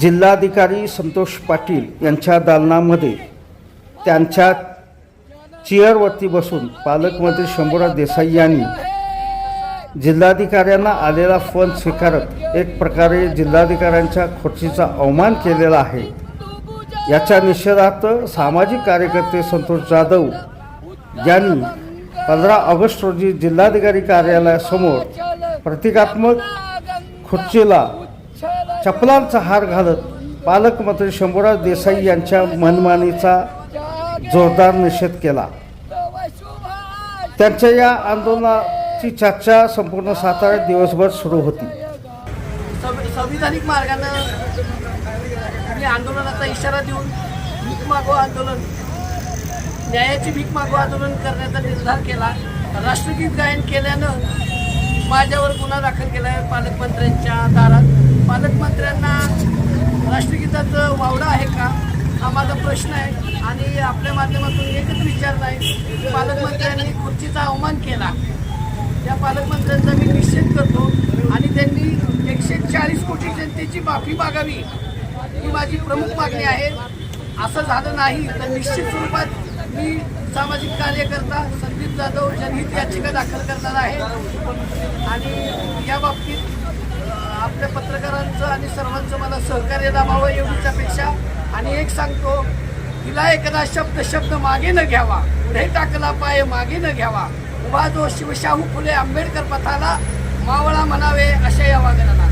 जिल्हाधिकारी संतोष पाटील यांच्या दालनामध्ये त्यांच्या चेअरवरती बसून पालकमंत्री शंभूराज देसाई यांनी जिल्हाधिकाऱ्यांना आलेला फोन स्वीकारत एक प्रकारे जिल्हाधिकाऱ्यांच्या खुर्चीचा अवमान केलेला आहे. याच्या निषेधार्थ सामाजिक कार्यकर्ते संतोष जाधव यांनी पंधरा ऑगस्ट रोजी जिल्हाधिकारी कार्यालयासमोर प्रतिकात्मक खुर्चीला चपलांचा हार घालत पालकमंत्री शंभूराज देसाई यांच्या मनमानीचा जोरदार निषेध केला. त्यांच्या या आंदोलनाची चर्चा संपूर्ण सातारा दिवसभर सुरू होती. संविधानिक मार्गानं आंदोलनाचा इशारा देऊन भीक मागो आंदोलन न्यायाची भीक मागो आंदोलन करण्याचा निर्धार केला. राष्ट्रगीत गायन केल्यानं माझ्यावर गुन्हा दाखल केला आहे पालकमंत्र्यांच्या दारात. पालकमंत्र्यांना राष्ट्रगीताचं वावडं आहे का? हा माझा प्रश्न आहे. आणि आपल्या माध्यमातून एकच विचार नाही. पालकमंत्र्यांनी खुर्चीचा अवमान केला. त्या पालकमंत्र्यांचा मी निश्चित करतो. आणि त्यांनी एकशे चाळीस कोटी जनतेची माफी मागावी ही माझी प्रमुख मागणी आहे. असं झालं नाही तर निश्चित स्वरूपात मी सामाजिक कार्यकर्ता संदीप जाधव जनहित याचिका दाखल करणार आहे. आणि या बाबतीत आपल्या पत्रकारांचं आणि सर्वांचं मला सहकार्य लाभावं एवढीच अपेक्षा. आणि एक सांगतो तिला एखादा शब्द शब्द मागे न घ्यावा पुढे टाकला पाय मागे न घ्यावा. उभा जो शिवशाहू फुले आंबेडकर पथाला मावळा म्हणावे अशा या वागणाला